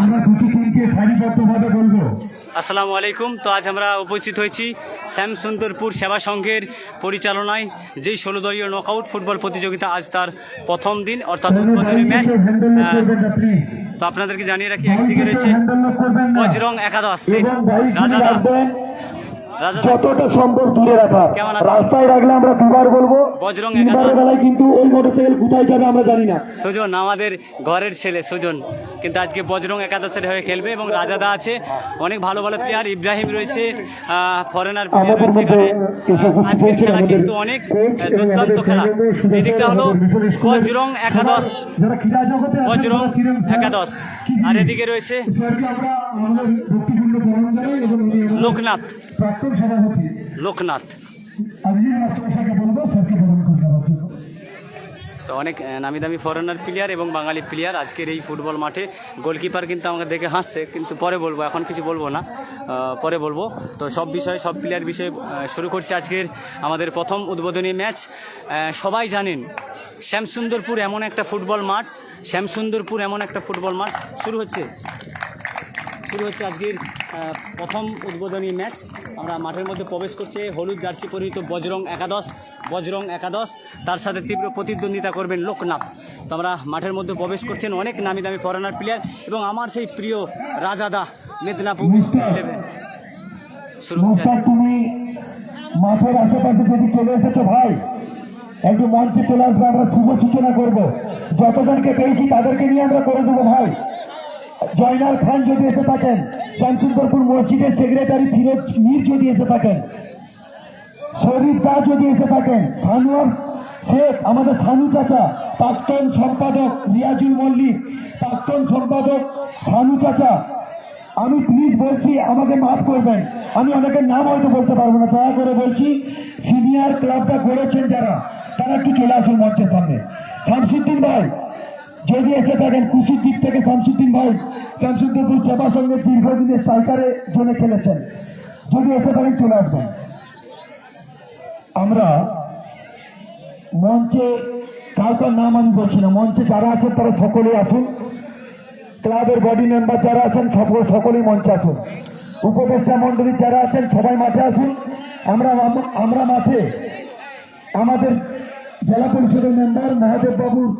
আমরা দুটি টিমকে সারিবদ্ধভাবে বলব। আসসালামু আলাইকুম। তো আজ আমরা উপস্থিত হয়েছি শ্যাম সুন্দরপুর সেবা সংঘের পরিচালনায় যে ষোলো দলীয় নকআউট ফুটবল প্রতিযোগিতা আজ তার প্রথম দিন অর্থাৎ উদ্বোধনী ম্যাচ তো আপনাদেরকে জানিয়ে রাখি একদিকে রয়েছে বজরং একাদশ। রাজাদা যতটা সম্ভব দূরে রাখা? রাস্তায় রাখলে আমরা দুবার বলব বজরং একাদশ। বেলায় কিন্তু ওই মোটরসাইকেল কোথায় যাবে আমরা জানি না। সুজন আমাদের ঘরের ছেলে সুজন। কিন্তু আজকে বজরং একাদশের হয়ে খেলবে এবং রাজাদা আছে। অনেক ভালো ভালো প্লেয়ার ইব্রাহিম রয়েছে ফরেনার প্লেয়ার রয়েছে আজকের খেলা কিন্তু অনেক দুর্দান্ত খেলা। এদিকটা হলো বজরং একাদশ। বজরং একাদশ। আর এদিকে রয়েছে লোকনাথ। সভাপতি লোকনাথ। তো অনেক নামি দামি ফরেনার প্লেয়ার এবং বাঙালি প্লেয়ার আজকের এই ফুটবল মাঠে। গোলকিপার কিন্তু আমাকে দেখে হাসছে কিন্তু পরে বলব এখন কিছু বলব না। পরে বলব। তো সব বিষয়ে সব প্লেয়ার বিষয়ে শুরু করছি আজকের আমাদের প্রথম উদ্বোধনী ম্যাচ সবাই জানেন শ্যামসুন্দরপুর এমন একটা ফুটবল মাঠ শ্যামসুন্দরপুর এমন একটা ফুটবল মাঠ। শুরু হচ্ছে। শুরু হচ্ছে আজকের প্রথম উদ্বোধনী ম্যাচ। আমরা মাঠের মধ্যে প্রবেশ করছে। হলুদ জার্সি পরিহিত বজরং একাদশ বজরং একাদশ। তার সাথে তীব্র প্রতিদ্বন্দ্বিতা করবেন লোকনাথ। তো আমরা মাঠের মধ্যে প্রবেশ করছেন অনেক নামি দামি ফরেনার প্লেয়ার এবং আমার সেই প্রিয় রাজাদা মেদিনীপুর তুমি মাঠের আশেপাশে যদি চলে এসেছ ভাই একটু মঞ্চে চলে আসবে। আমরা শুভ সূচনা করব। যতজনকে পেয়েছি তাদেরকে নিয়ে আমরা করে দেবো ভাই। জয়নাল খান যদি এসে থাকেন শামসুন্দরপুর মসজিদের সেক্রেটারি ফিরোজ মীর যদি এসে থাকেন, শরীফ দা যদি এসে থাকেন, সানোয়ার শেখ, আমাদের সানু চাচা, প্রাক্তন সম্পাদক রিয়াজুল মল্লিক, প্রাক্তন সম্পাদক সানু চাচা, আমি প্লিজ বলছি, আমাকে মাফ করবেন। আমি অনেকের নাম হয়তো বলতে পারব না, দয়া করে বলছি সিনিয়র ক্লাবটা করেছেন যারা, তারা একটু চলে আসুন মঞ্চের সামনে। শামসুদ্দিন ভাই যদি এসে থাকেন খুশির দিক থেকে শামসুদ্দিন ভাই, শামসুদ্দিনপুর সেবা সঙ্গে দীর্ঘদিনের সাইকারের জন্য খেলেছেন। যদি এসে থাকেন চলে আসবেন। আমরা মঞ্চে কাউকার নাম আমি বলছি না, মঞ্চে যারা আছেন তারা সকলে আসুন। ক্লাবের বডি মেম্বার যারা আছেন সকল সকলেই মঞ্চে আসুন। উপদেষ্টা মন্ডলী যারা আছেন সবাই মাঠে আসুন। আমরা আমরা মাঠে আমাদের জেলা পরিষদের মেম্বার মহাদেব বাবুর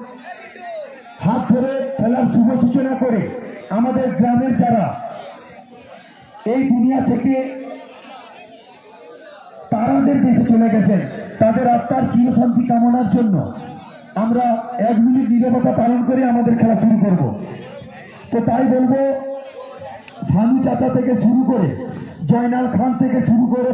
হাত ধরে খেলার শুভ সূচনা করে আমাদের গ্রামের যারা এই দুনিয়া থেকে তারাদের দেশে চলে গেছেন, তাদের আত্মার চিরশান্তি কামনার জন্য আমরা এক মিনিট নিরবতা পালন করে আমাদের খেলা শুরু করব। তো তাই বলব সানু চাচা থেকে শুরু করে জয়নাল খান থেকে শুরু করে